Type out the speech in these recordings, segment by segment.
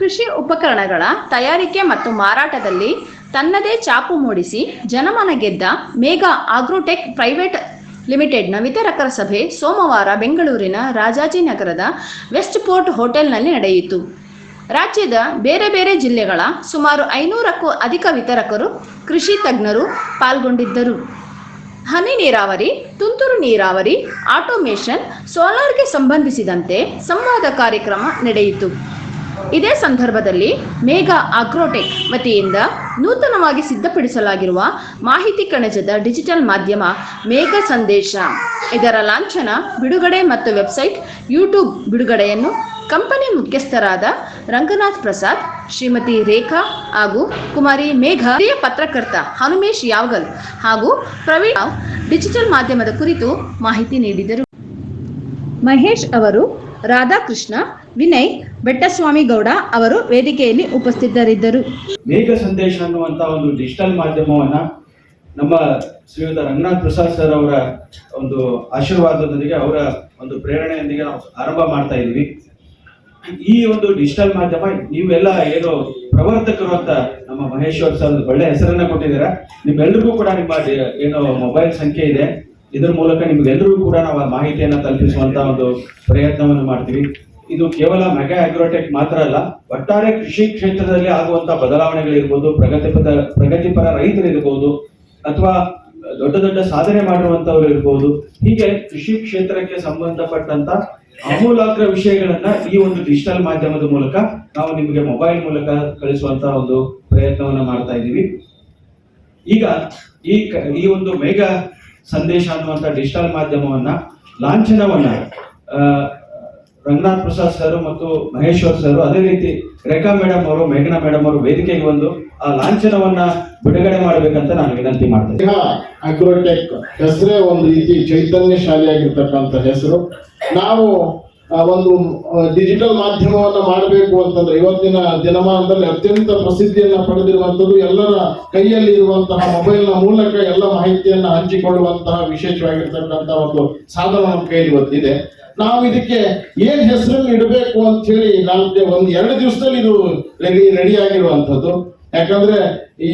ಕೃಷಿ ಉಪಕರಣಗಳ ತಯಾರಿಕೆ ಮತ್ತು ಮಾರಾಟದಲ್ಲಿ ತನ್ನದೇ ಚಾಪು ಮೂಡಿಸಿ ಜನಮನ ಗೆದ್ದ ಮೇಘಾ ಆಗ್ರೋಟೆಕ್ ಪ್ರೈವೇಟ್ ಲಿಮಿಟೆಡ್ನ ವಿತರಕರ ಸಭೆ ಸೋಮವಾರ ಬೆಂಗಳೂರಿನ ರಾಜಾಜಿನಗರದ ವೆಸ್ಟ್ ಪೋರ್ಟ್ ಹೋಟೆಲ್ನಲ್ಲಿ ನಡೆಯಿತು. ರಾಜ್ಯದ ಬೇರೆ ಬೇರೆ ಜಿಲ್ಲೆಗಳ ಸುಮಾರು ಐನೂರಕ್ಕೂ ಅಧಿಕ ವಿತರಕರು, ಕೃಷಿ ತಜ್ಞರು ಪಾಲ್ಗೊಂಡಿದ್ದರು. ಹನಿ ನೀರಾವರಿ, ತುಂತುರು ನೀರಾವರಿ, ಆಟೋಮೇಷನ್, ಸೋಲಾರ್ಗೆ ಸಂಬಂಧಿಸಿದಂತೆ ಸಂವಾದ ಕಾರ್ಯಕ್ರಮ ನಡೆಯಿತು. ಇದೇ ಸಂದರ್ಭದಲ್ಲಿ ಮೇಘಾ ಅಗ್ರೋಟೆಕ್ ವತಿಯಿಂದ ನೂತನವಾಗಿ ಸಿದ್ಧಪಡಿಸಲಾಗಿರುವ ಮಾಹಿತಿ ಕಣಜದ ಡಿಜಿಟಲ್ ಮಾಧ್ಯಮ ಮೇಘ ಸಂದೇಶ. ಇದರ ಲಾಂಛನ ಬಿಡುಗಡೆ ಮತ್ತು ವೆಬ್ಸೈಟ್ ಯೂಟ್ಯೂಬ್ ಬಿಡುಗಡೆಯನ್ನು ಕಂಪನಿ ಮುಖ್ಯಸ್ಥರಾದ ರಂಗನಾಥ್ ಪ್ರಸಾದ್, ಶ್ರೀಮತಿ ರೇಖಾ ಹಾಗೂ ಕುಮಾರಿ ಮೇಘ, ಹಿರಿಯ ಪತ್ರಕರ್ತ ಹನುಮೇಶ್ ಯಾವಗಲ್ ಹಾಗೂ ಪ್ರವೀಣ್ ಡಿಜಿಟಲ್ ಮಾಧ್ಯಮದ ಕುರಿತು ಮಾಹಿತಿ ನೀಡಿದರು. ಮಹೇಶ್ ಅವರು ರಾಧಾಕೃಷ್ಣ, ವಿನಯ್, ಬೆಟ್ಟಸ್ವಾಮಿ ಗೌಡ ಅವರು ವೇದಿಕೆಯಲ್ಲಿ ಉಪಸ್ಥಿತರಿದ್ದರು. ಮೇಘ ಸಂದೇಶ ಅನ್ನುವಂತ ಒಂದು ಡಿಜಿಟಲ್ ಮಾಧ್ಯಮವನ್ನ ನಮ್ಮ ಶ್ರೀಯುತ ರಂಗನಾಥ್ ಪ್ರಸಾದ್ ಸರ್ ಅವರ ಒಂದು ಆಶೀರ್ವಾದದೊಂದಿಗೆ ಅವರ ಒಂದು ಪ್ರೇರಣೆಯೊಂದಿಗೆ ನಾವು ಆರಂಭ ಮಾಡ್ತಾ ಇದ್ವಿ ಈ ಒಂದು ಡಿಜಿಟಲ್ ಮಾಧ್ಯಮ ನೀವೆಲ್ಲ ಏನು ಪ್ರವರ್ತಕರು ಅಂತ ನಮ್ಮ ಮಹೇಶ್ವರ್ ಸರ್ ಒಳ್ಳೆ ಹೆಸರನ್ನ ಕೊಟ್ಟಿದ್ದೀರಾ. ನಿಮ್ಮೆಲ್ರಿಗೂ ಕೂಡ ನಿಮ್ಮ ಏನು ಮೊಬೈಲ್ ಸಂಖ್ಯೆ ಇದೆ. ಇದ್ರ ಮೂಲಕ ನಿಮ್ಗೆಲ್ರಿಗೂ ಕೂಡ ನಾವು ಆ ಮಾಹಿತಿಯನ್ನ ತಲುಪಿಸುವಂತ ಒಂದು ಪ್ರಯತ್ನವನ್ನು ಮಾಡ್ತೀವಿ. ಇದು ಕೇವಲ ಮೆಗಾ ಅಗ್ರೋಟೆಕ್ ಮಾತ್ರ ಅಲ್ಲ, ಒಟ್ಟಾರೆ ಕೃಷಿ ಕ್ಷೇತ್ರದಲ್ಲಿ ಆಗುವಂತ ಬದಲಾವಣೆಗಳಿರ್ಬೋದು ಪ್ರಗತಿಪರ ಪ್ರಗತಿಪರ ರೈತರಿರ್ಬೋದು, ಅಥವಾ ದೊಡ್ಡ ದೊಡ್ಡ ಸಾಧನೆ ಮಾಡಿರುವಂತವ್ರು ಇರ್ಬೋದು, ಹೀಗೆ ಕೃಷಿ ಕ್ಷೇತ್ರಕ್ಕೆ ಸಂಬಂಧಪಟ್ಟಂತ ಆಮೂಲಾಗ್ರ ವಿಷಯಗಳನ್ನ ಈ ಒಂದು ಡಿಜಿಟಲ್ ಮಾಧ್ಯಮದ ಮೂಲಕ ನಾವು ನಿಮಗೆ ಮೊಬೈಲ್ ಮೂಲಕ ಕಳಿಸುವಂತ ಒಂದು ಪ್ರಯತ್ನವನ್ನ ಮಾಡ್ತಾ ಇದ್ದೀವಿ. ಈಗ ಈ ಈ ಒಂದು ಮೇಘ ಸಂದೇಶ ಅನ್ನುವಂಥ ಡಿಜಿಟಲ್ ಮಾಧ್ಯಮವನ್ನ, ಲಾಂಛನವನ್ನ ರಂಗನಾಥ್ ಪ್ರಸಾದ್ ಸರ್ ಮತ್ತು ಮಹೇಶ್ವರ್ ಸರ್ ಅದೇ ರೀತಿ ರೇಖಾ ಮೇಡಮ್ ಅವರು, ಮೇಘನಾ ಮೇಡಮ್ ಅವರು ವೇದಿಕೆಗೆ ಬಂದು ಆ ಲಾಂಛನವನ್ನ ಬಿಡುಗಡೆ ಮಾಡಬೇಕಂತ ನಾನು ವಿನಂತಿ ಮಾಡ್ತೇನೆ. ಅಗ್ರೋಟೆಕ್ ಹೆಸರೇ ಒಂದು ರೀತಿ ಚೈತನ್ಯಶಾಲಿಯಾಗಿರ್ತಕ್ಕಂಥ ಹೆಸರು. ನಾವು ಒಂದು ಡಿಜಿಟಲ್ ಮಾಧ್ಯಮವನ್ನ ಮಾಡಬೇಕು ಅಂತಂದ್ರೆ ಇವತ್ತಿನ ದಿನಮಾನದಲ್ಲಿ ಅತ್ಯಂತ ಪ್ರಸಿದ್ಧಿಯನ್ನ ಪಡೆದಿರುವಂತದ್ದು ಎಲ್ಲರ ಕೈಯಲ್ಲಿ ಇರುವಂತಹ ಮೊಬೈಲ್ನ ಮೂಲಕ ಎಲ್ಲ ಮಾಹಿತಿಯನ್ನ ಹಂಚಿಕೊಳ್ಳುವಂತಹ ವಿಶೇಷವಾಗಿರ್ತಕ್ಕಂತಹ ಒಂದು ಸಾಧನ ನಮ್ಮ ಕೈಯಲ್ಲಿ ಇವತ್ತಿದೆ. ನಾವು ಇದಕ್ಕೆ ಏನ್ ಹೆಸರನ್ನು ಇಡಬೇಕು ಅಂತ ಹೇಳಿ ನಮ್ಗೆ ಒಂದ್, ಎರಡು ದಿವಸದಲ್ಲಿ ಇದು ರೆಡಿ ರೆಡಿ ಆಗಿರುವಂತದ್ದು ಯಾಕಂದ್ರೆ ಈ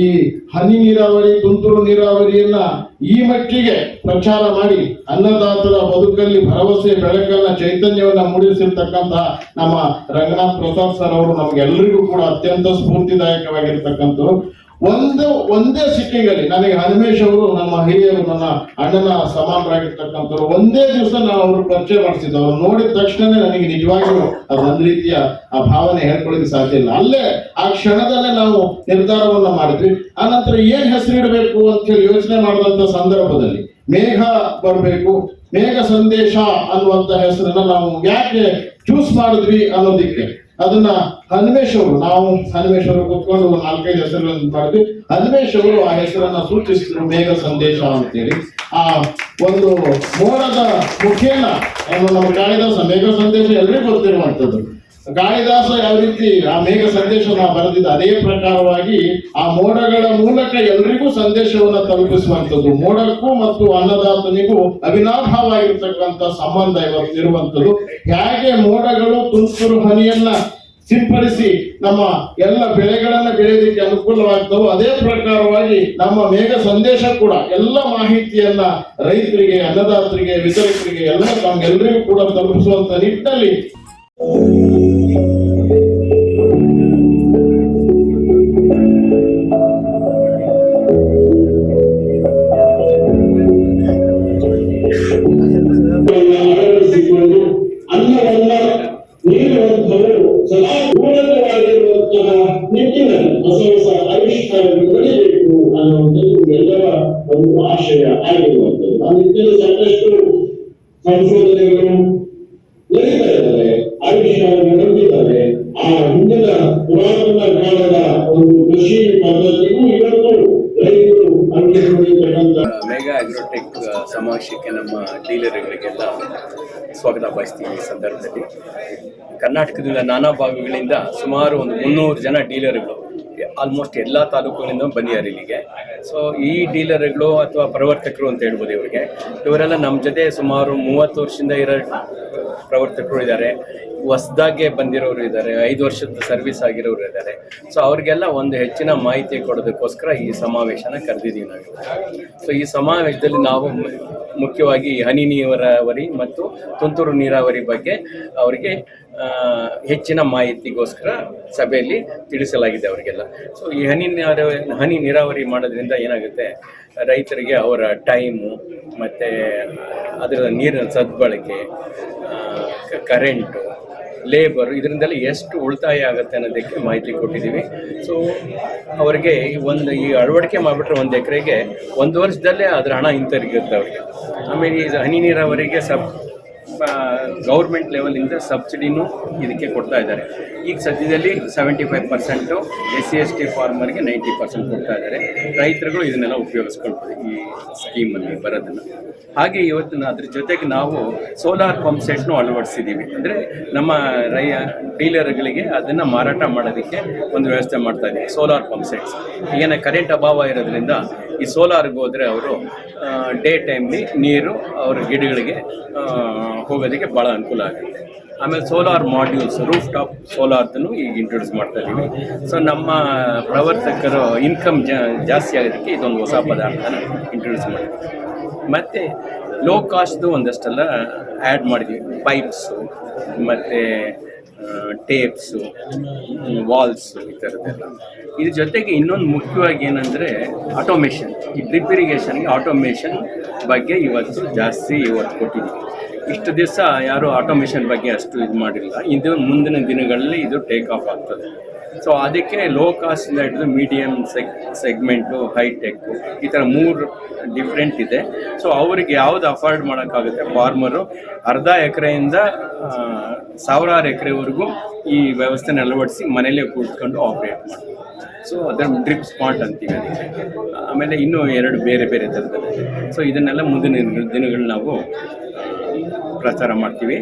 ಹನಿ ನೀರಾವರಿ, ತುಂತುರು ನೀರಾವರಿಯನ್ನ ಈ ಮಟ್ಟಿಗೆ ಪ್ರಚಾರ ಮಾಡಿ ಅನ್ನದಾತರ ಬದುಕಲ್ಲಿ ಭರವಸೆ, ಬೆಳಕನ್ನ, ಚೈತನ್ಯವನ್ನ ಮೂಡಿಸಿರ್ತಕ್ಕಂತಹ ನಮ್ಮ ರಂಗನಾಥ್ ಪ್ರಸಾದ್ ಸರ್ ಅವರು ನಮ್ಗೆಲ್ಲರಿಗೂ ಕೂಡ ಅತ್ಯಂತ ಸ್ಫೂರ್ತಿದಾಯಕವಾಗಿರ್ತಕ್ಕಂಥವ್ರು. ಒಂದು, ಒಂದೇ ಸಿಟ್ಟಿಗೆ ನನಗೆ ಹನುಮೇಶ್ ಅವರು ನಮ್ಮ ಹಿರಿಯರು, ನನ್ನ ಅಣ್ಣನ ಸಮಾನರಾಗಿರ್ತಕ್ಕಂಥವ್ರು, ಒಂದೇ ದಿವಸ ನಾನು ಅವರು ಪರಿಚಯ ಮಾಡಿಸಿದ್ದು. ಅವ್ರು ನೋಡಿದ ತಕ್ಷಣನೇ ನನಗೆ ನಿಜವಾಗಿಯೂ ಅದು ಒಂದು ರೀತಿಯ, ಆ ಭಾವನೆ ಹೇಳ್ಕೊಳ್ಳಿಕ್ಕೆ ಸಾಧ್ಯ ಇಲ್ಲ. ಅಲ್ಲೇ, ಆ ಕ್ಷಣದಲ್ಲೇ ನಾವು ನಿರ್ಧಾರವನ್ನ ಮಾಡಿದ್ವಿ. ಆ ನಂತರ ಏನ್ ಹೆಸರು ಇಡಬೇಕು ಅಂತ ಹೇಳಿ ಯೋಚನೆ ಮಾಡಿದಂತ ಸಂದರ್ಭದಲ್ಲಿ, ಮೇಘ ಬರಬೇಕು. ಮೇಘ ಸಂದೇಶ ಅನ್ನುವಂತ ಹೆಸರನ್ನ ನಾವು ಯಾಕೆ ಚೂಸ್ ಮಾಡಿದ್ವಿ ಅನ್ನೋದಿಕ್ಕೆ ಅದನ್ನ ಹನುಮೇಶ್ ಅವರು, ನಾವು ಹನುಮೇಶ್ ಅವರು ಕುತ್ಕೊಂಡು ಒಂದು ನಾಲ್ಕೈದು ಹೆಸರುಗಳನ್ನು ಮಾಡಿದ್ವಿ ಹನುಮೇಶ್ ಅವರು ಆ ಹೆಸರನ್ನ ಸೂಚಿಸಿದ್ರು ಮೇಘ ಸಂದೇಶ ಅಂತೇಳಿ. ಆ ಒಂದು ಮೋಡದ ಮುಖೇನ ನಮ್ಮ ಕಾಳಿದಾಸ ಮೇಘ ಸಂದೇಶ ಎಲ್ರಿಗೂ ಗೊತ್ತಿರುವಂತದ್ದು ಕಾಳಿದಾಸ ಯಾವ ರೀತಿ ಆ ಮೇಘ ಸಂದೇಶವನ್ನು ಬರೆದಿದ್ದ ಅದೇ ಪ್ರಕಾರವಾಗಿ ಆ ಮೋಡಗಳ ಮೂಲಕ ಎಲ್ರಿಗೂ ಸಂದೇಶವನ್ನ ತಲುಪಿಸುವಂತದ್ದು ಮೋಡಕ್ಕೂ ಮತ್ತು ಅನ್ನದಾತನಿಗೂ ಅವಿನಾಭಾವಾಗಿರ್ತಕ್ಕಂಥ ಸಂಬಂಧ ಇವತ್ತು ಇರುವಂತದ್ದು ಹೇಗೆ ಮೋಡಗಳು ತುಂತುರು ಹನಿಯನ್ನ ಸಿಂಪಡಿಸಿ ನಮ್ಮ ಎಲ್ಲ ಬೆಳೆಗಳನ್ನ ಬೆಳೆಯೋದಕ್ಕೆ ಅನುಕೂಲವಾಗ್ತವೋ ಅದೇ ಪ್ರಕಾರವಾಗಿ ನಮ್ಮ ಮೇಘ ಸಂದೇಶ ಕೂಡ ಎಲ್ಲ ಮಾಹಿತಿಯನ್ನ ರೈತರಿಗೆ, ಅನ್ನದಾತರಿಗೆ, ವಿತರಕರಿಗೆ ಎಲ್ಲ ನಮ್ಗೆಲ್ಲರಿಗೂ ಕೂಡ ತಲುಪಿಸುವಂತ ನಿಟ್ಟಿನಲ್ಲಿ ಅನ್ನುವಂಥದ್ದು ಎಲ್ಲರ ಒಂದು ಆಶಯ ಆಗಿರುವಂಥದ್ದು ನಿಟ್ಟಿನಲ್ಲಿ ಸಾಕಷ್ಟು ಸಂಶೋಧನೆಗಳು ಅಗ್ರೋಟೆಕ್ ಸಮಾವೇಶಕ್ಕೆ ನಮ್ಮ ಡೀಲರ್ಗಳಿಗೆಲ್ಲ ಸ್ವಾಗತ ಬಯಸ್ತೀವಿ ಈ ಸಂದರ್ಭದಲ್ಲಿ. ಕರ್ನಾಟಕದಿಂದ ನಾನಾ ಭಾಗಗಳಿಂದ ಸುಮಾರು ಒಂದು ಮುನ್ನೂರು ಜನ ಡೀಲರ್ಗಳು, ಆಲ್ಮೋಸ್ಟ್ ಎಲ್ಲ ತಾಲೂಕುಗಳಿಂದ ಬಂದಿದ್ದಾರೆ ಇಲ್ಲಿಗೆ. ಸೊ ಈ ಡೀಲರ್ಗಳು ಅಥವಾ ಪ್ರವರ್ತಕರು ಅಂತ ಹೇಳ್ಬೋದು ಇವರಿಗೆ. ಇವರೆಲ್ಲ ನಮ್ಮ ಜೊತೆ ಸುಮಾರು ಮೂವತ್ತು ವರ್ಷದಿಂದ ಇರೋ ಪ್ರವರ್ತಕರು ಇದ್ದಾರೆ. ಹೊಸ್ದಾಗೆ ಬಂದಿರೋರು ಇದ್ದಾರೆ. ಐದು ವರ್ಷದ ಸರ್ವಿಸ್ ಆಗಿರೋರು ಇದ್ದಾರೆ. ಸೊ ಅವ್ರಿಗೆಲ್ಲ ಒಂದು ಹೆಚ್ಚಿನ ಮಾಹಿತಿ ಕೊಡೋದಕ್ಕೋಸ್ಕರ ಈ ಸಮಾವೇಶನ ಕರೆದಿದ್ದೀವಿ ನಾವು. ಸೊ ಈ ಸಮಾವೇಶದಲ್ಲಿ ನಾವು ಮುಖ್ಯವಾಗಿ ಹನಿ ನೀರಾವರಿ ಮತ್ತು ತುಂತುರು ನೀರಾವರಿ ಬಗ್ಗೆ ಅವರಿಗೆ ಹೆಚ್ಚಿನ ಮಾಹಿತಿಗೋಸ್ಕರ ಸಭೆಯಲ್ಲಿ ತಿಳಿಸಲಾಗಿದೆ ಅವರಿಗೆಲ್ಲ. ಸೊ ಈ ಹನಿ ನೀರಾವರಿ ಹನಿ ನೀರಾವರಿ ಮಾಡೋದ್ರಿಂದ ಏನಾಗುತ್ತೆ? ರೈತರಿಗೆ ಅವರ ಟೈಮು ಮತ್ತು ಅದರ ನೀರಿನ ಸದ್ಬಳಕೆ ಕರೆಂಟು ಲೇಬರ್ ಇದರಿಂದೆಲ್ಲ ಎಷ್ಟು ಉಳಿತಾಯ ಆಗುತ್ತೆ ಅನ್ನೋದಕ್ಕೆ ಮಾಹಿತಿ ಕೊಟ್ಟಿದ್ದೀವಿ. ಸೊ ಅವರಿಗೆ ಒಂದು, ಈ ಅಳವಡಿಕೆ ಮಾಡಿಬಿಟ್ರೆ ಒಂದು ಎಕರೆಗೆ ಒಂದು ವರ್ಷದಲ್ಲೇ ಅದರ ಹಣ ಹಿಂತಿರುಗುತ್ತೆ ಅವರಿಗೆ. ಆಮೇಲೆ ಈ ಹನಿ ನೀರಾವರಿಗೆ ಸಬ್ ಗೌರ್ಮೆಂಟ್ ಲೆವೆಲಿಂದ ಸಬ್ಸಿಡಿನೂ ಇದಕ್ಕೆ ಕೊಡ್ತಾ ಇದ್ದಾರೆ. ಈಗ ಸದ್ಯದಲ್ಲಿ seventy five percent S C S T ಫಾರ್ಮರ್ಗೆ ninety percent ಕೊಡ್ತಾ ಇದ್ದಾರೆ. ರೈತರುಗಳು ಇದನ್ನೆಲ್ಲ ಉಪಯೋಗಿಸ್ಕೊಳ್ಬೋದು ಈ ಸ್ಕೀಮಲ್ಲಿ ಬರೋದನ್ನು. ಹಾಗೆ ಇವತ್ತು ಅದ್ರ ಜೊತೆಗೆ ನಾವು ಸೋಲಾರ್ ಪಂಪ್ ಸೆಟ್ನು ಅಳವಡಿಸಿದ್ದೀವಿ ಅಂದರೆ ನಮ್ಮ ರೈ ಡೀಲರ್ಗಳಿಗೆ ಅದನ್ನು ಮಾರಾಟ ಮಾಡೋದಕ್ಕೆ ಒಂದು ವ್ಯವಸ್ಥೆ ಮಾಡ್ತಾ ಇದ್ದೀವಿ ಸೋಲಾರ್ ಪಂಪ್ ಸೆಟ್ಸ್ ಈಗ ಕರೆಂಟ್ ಅಭಾವ ಇರೋದ್ರಿಂದ ಈ ಸೋಲಾರ್ಗೆ ಹೋದರೆ ಅವರು ಡೇ ಟೈಮ್ಲಿ ನೀರು ಅವ್ರ ಗಿಡಗಳಿಗೆ ಹೋಗೋದಕ್ಕೆ ಭಾಳ ಅನುಕೂಲ ಆಗುತ್ತೆ. ಆಮೇಲೆ ಸೋಲಾರ್ ಮಾಡ್ಯೂಲ್ಸ್ ರೂಫ್ ಟಾಪ್ ಸೋಲಾರ್ದನ್ನು ಈಗ ಇಂಟ್ರೊಡ್ಯೂಸ್ ಮಾಡ್ತಾ ಇದ್ದೀವಿ ಸೊ ನಮ್ಮ ಪ್ರವರ್ತಕರು ಇನ್ಕಮ್ ಜಾಸ್ತಿ ಆಗೋದಕ್ಕೆ ಇದೊಂದು ಹೊಸ ಪದಾರ್ಥನ ಇಂಟ್ರೊಡ್ಯೂಸ್ ಮಾಡಿದ್ವಿ ಮತ್ತು ಲೋ ಕಾಸ್ಟ್ದು ಒಂದಷ್ಟೆಲ್ಲ ಆ್ಯಡ್ ಮಾಡಿದ್ವಿ. ಪೈಪ್ಸು ಮತ್ತು ಟೇಪ್ಸು ವಾಲ್ಸ್ ಈ ಥರದ್ದೆಲ್ಲ ಇದ್ರ ಜೊತೆಗೆ ಇನ್ನೊಂದು ಮುಖ್ಯವಾಗಿ ಏನಂದರೆ ಆಟೋಮೇಷನ್ ಈ ಡ್ರಿಪ್ ಇರಿಗೇಷನ್ಗೆ ಆಟೋಮೇಷನ್ ಬಗ್ಗೆ ಇವತ್ತು ಜಾಸ್ತಿ ಇವತ್ತು ಕೊಟ್ಟಿದ್ದೀವಿ. ಇಷ್ಟು ದಿವಸ ಯಾರು ಆಟೋಮೇಷನ್ ಬಗ್ಗೆ ಅಷ್ಟು ಇದು ಮಾಡಿಲ್ಲ. ಇದು ಮುಂದಿನ ದಿನಗಳಲ್ಲಿ ಇದು ಟೇಕ್ ಆಫ್ ಆಗ್ತದೆ. ಸೊ ಅದಕ್ಕೆ ಲೋ ಕಾಸ್ಟಿಂದ ಹಿಡಿದು ಮೀಡಿಯಮ್ ಸೆಗ್ ಸೆಗ್ಮೆಂಟು ಹೈಟೆಕ್ಕು ಈ ಥರ ಮೂರು ಡಿಫ್ರೆಂಟ್ ಇದೆ. ಸೊ ಅವ್ರಿಗೆ ಯಾವುದು ಅಫೋರ್ಡ್ ಮಾಡೋಕ್ಕಾಗುತ್ತೆ? ಫಾರ್ಮರು ಅರ್ಧ ಎಕರೆಯಿಂದ ಸಾವಿರಾರು ಎಕರೆವರೆಗೂ ಈ ವ್ಯವಸ್ಥೆನ ಅಳವಡಿಸಿ ಮನೇಲೇ ಕೂತ್ಕೊಂಡು ಆಪ್ರೇಟ್ ಮಾಡ್ತಾರೆ. ಸೊ ಅದರ ಡ್ರಿಪ್ ಸ್ಪಾಟ್ ಅಂತೀವಿ ಅದಕ್ಕೆ. ಆಮೇಲೆ ಇನ್ನೂ ಎರಡು ಬೇರೆ ಬೇರೆ ಥರದಲ್ಲಿ ಸೊ ಇದನ್ನೆಲ್ಲ ಮುಂದಿನ ದಿನಗಳು ನಾವು ಪ್ರಚಾರ ಮಾಡ್ತೀವಿ.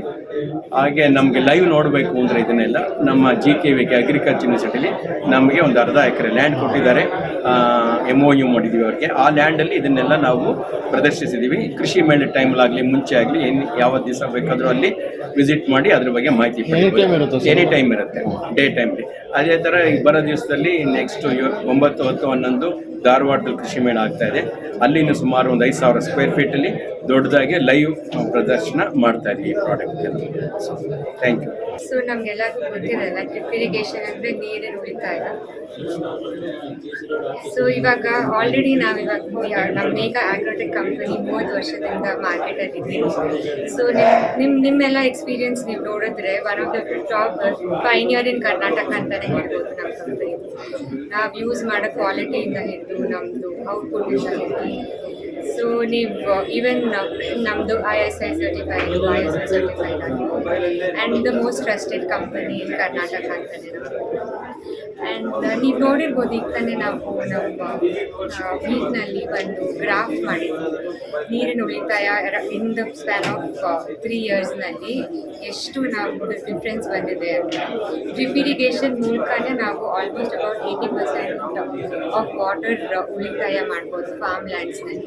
ಹಾಗೆ ನಮಗೆ ಲೈವ್ ನೋಡಬೇಕು ಅಂದರೆ ಇದನ್ನೆಲ್ಲ ನಮ್ಮ ಜಿ ಕೆ ವಿಗೆ ಕೆ ಅಗ್ರಿಕಲ್ಚರ್ ಯೂನಿವರ್ಸಿಟಿಲಿ ನಮಗೆ ಒಂದು ಅರ್ಧ ಎಕರೆ ಲ್ಯಾಂಡ್ ಕೊಟ್ಟಿದ್ದಾರೆ. ಎಂ ಒ ಯು ಮಾಡಿದ್ದೀವಿ ಅವ್ರಿಗೆ. ಆ ಲ್ಯಾಂಡಲ್ಲಿ ಇದನ್ನೆಲ್ಲ ನಾವು ಪ್ರದರ್ಶಿಸಿದ್ದೀವಿ ಕೃಷಿ ಮೇಳ ಟೈಮಲ್ಲಾಗಲಿ ಮುಂಚೆ ಆಗಲಿ ಏನು ಯಾವ ದಿವಸ ಬೇಕಾದರೂ ಅಲ್ಲಿ ವಿಸಿಟ್ ಮಾಡಿ ಅದ್ರ ಬಗ್ಗೆ ಮಾಹಿತಿ ಎನಿ ಟೈಮ್ ಇರುತ್ತೆ ಡೇ ಟೈಮ್ಲಿ ಅದೇ ಥರ ಈ ಬರೋ ದಿವಸದಲ್ಲಿ ನೆಕ್ಸ್ಟ್ ಒಂಬತ್ತು ಹತ್ತು ಹನ್ನೊಂದು ಧಾರವಾಡದಲ್ಲಿ ಕೃಷಿ ಮೇಳ ಆಗ್ತಾ ಇದೆ. ಅಲ್ಲಿನ ಸುಮಾರು ಒಂದು ಐದು ಸಾವಿರ ಸ್ಕ್ವೇರ್ ಫೀಟಲ್ಲಿ ದೊಡ್ಡದಾಗಿ ಲೈವ್ ಪ್ರದರ್ಶನ ಮಾಡ್ತಾ ಇದ್ದೀವಿ ಈ ಪ್ರಾಡಕ್ಟ್ ಥ್ಯಾಂಕ್ ಯು ಸೊ ನಮಗೆಲ್ಲ ಗೊತ್ತಿರಲ್ಲ ಡ್ರಿಪ್ ಇರಿಗೇಷನ್ ಅಂದರೆ ನೀರಿನ ಉಳಿತಾಯ. ಸೊ ಇವಾಗ ಆಲ್ರೆಡಿ ನಾವು ಇವಾಗ ನಮ್ಮ ಈಗ ಆಗ್ರೋಟೆಕ್ ಕಂಪನಿ ಮೂವತ್ತು ವರ್ಷದಿಂದ ಮಾರ್ಕೆಟ್ ಅಲ್ಲಿ ಸೊ ನಿಮ್ಮ ನಿಮ್ಮ ನಿಮ್ಮೆಲ್ಲ ಎಕ್ಸ್ಪೀರಿಯನ್ಸ್ ನೀವು ನೋಡಿದ್ರೆ one of the top pioneer in Karnataka ಅಂತಲೇ ಹೇಳ್ಬೋದು ನಮ್ಮ ಕಂಪನಿ ನಾವು ಯೂಸ್ ಮಾಡೋ ಕ್ವಾಲಿಟಿಯಿಂದ ಹಿಡಿದು ನಮ್ಮದು ಔಟ್ಪುಟ್ಟಿಂದ ಹಿಡಿದು. ಸೊ ನೀವು ಈವನ್ ನಮ್ಮದು I S I certified I S I certified ಆಗಿದೆ and the most trusted company in Karnataka ಅಂತಲೇ ಆ್ಯಂಡ್ ನೀವು ನೋಡಿರ್ಬೋದು ಈಗ ತಾನೇ ನಾವು, ನಮ್ಮ ವೀಕ್ನಲ್ಲಿ ಒಂದು ಗ್ರಾಫ್ ಮಾಡಿದ್ವಿ. ನೀರಿನ ಉಳಿತಾಯ in the span of three ಇಯರ್ಸ್ನಲ್ಲಿ ಎಷ್ಟು ನಮ್ಮದು ಡಿಫ್ರೆನ್ಸ್ ಬಂದಿದೆ ಅಂತ. ಡ್ರಿಪ್ ಇರಿಗೇಷನ್ ಮೂಲಕನೇ ನಾವು almost about eighty percent of water ಉಳಿತಾಯ ಮಾಡ್ಬೋದು ಫಾರ್ಮ್ ಲ್ಯಾಂಡ್ಸ್ನಲ್ಲಿ